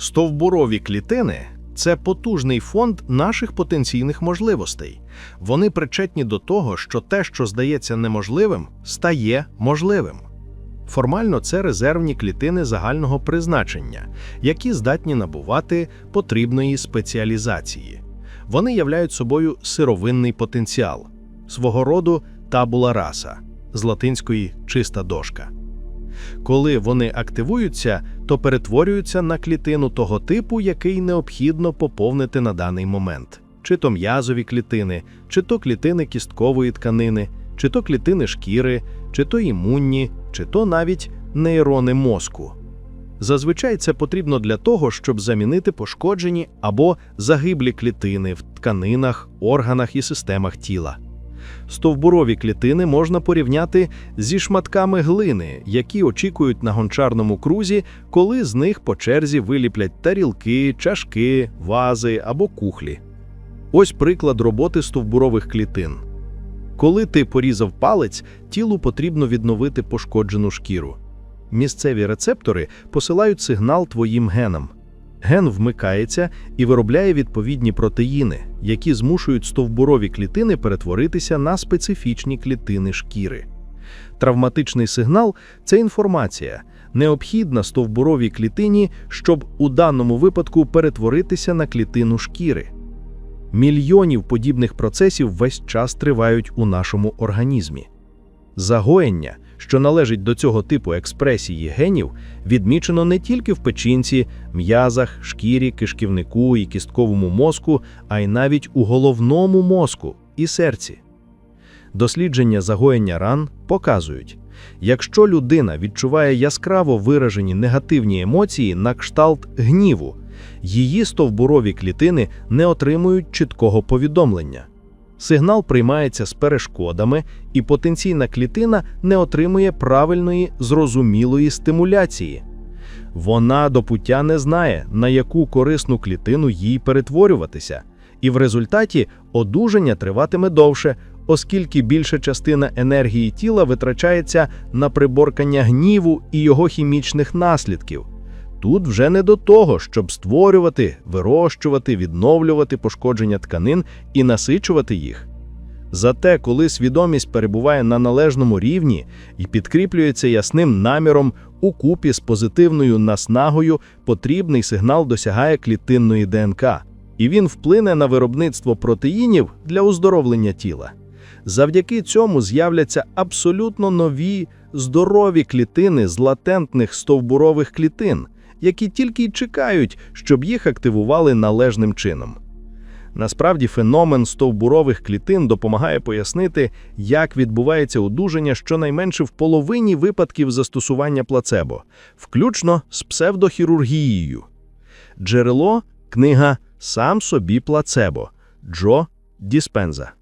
Стовбурові клітини це потужний фонд наших потенційних можливостей. Вони причетні до того, що те, що здається неможливим, стає можливим. Формально це резервні клітини загального призначення, які здатні набувати потрібної спеціалізації. Вони являють собою сировинний потенціал, свого роду табула раса, з латинської чиста дошка. Коли вони активуються, то перетворюються на клітину того типу, який необхідно поповнити на даний момент: чи то м'язові клітини, чи то клітини кісткової тканини, чи то клітини шкіри, чи то імунні, чи то навіть нейрони мозку. Зазвичай це потрібно для того, щоб замінити пошкоджені або загиблі клітини в тканинах, органах і системах тіла. Стовбурові клітини можна порівняти зі шматками глини, які очікують на гончарному крузі, коли з них по черзі виліплять тарілки, чашки, вази або кухлі. Ось приклад роботи стовбурових клітин. Коли ти порізав палець, тілу потрібно відновити пошкоджену шкіру. Місцеві рецептори посилають сигнал твоїм генам. Ген вмикається і виробляє відповідні протеїни, які змушують стовбурові клітини перетворитися на специфічні клітини шкіри. Травматичний сигнал це інформація, необхідна стовбуровій клітині, щоб у даному випадку перетворитися на клітину шкіри. Мільйонів подібних процесів весь час тривають у нашому організмі. Загоєння, що належить до цього типу експресії генів, відмічено не тільки в печінці, м'язах, шкірі, кишківнику і кістковому мозку, а й навіть у головному мозку і серці. Дослідження загоєння ран показують, якщо людина відчуває яскраво виражені негативні емоції на кшталт гніву, її стовбурові клітини не отримують чіткого повідомлення. Сигнал приймається з перешкодами, і потенційна клітина не отримує правильної, зрозумілої стимуляції. Вона до пуття не знає, на яку корисну клітину їй перетворюватися, і в результаті одужання триватиме довше, оскільки більша частина енергії тіла витрачається на приборкання гніву і його хімічних наслідків. Тут вже не до того, щоб створювати, вирощувати, відновлювати пошкодження тканин і насичувати їх. Зате, коли свідомість перебуває на належному рівні і підкріплюється ясним наміром у купі з позитивною наснагою, потрібний сигнал досягає клітинної ДНК, і він вплине на виробництво протеїнів для оздоровлення тіла. Завдяки цьому з'являться абсолютно нові здорові клітини з латентних стовбурових клітин, які тільки й чекають, щоб їх активували належним чином. Насправді, феномен стовбурових клітин допомагає пояснити, як відбувається одужання щонайменше в половині випадків застосування плацебо, включно з псевдохірургією. Джерело книга Сам собі плацебо Джо Діспенза.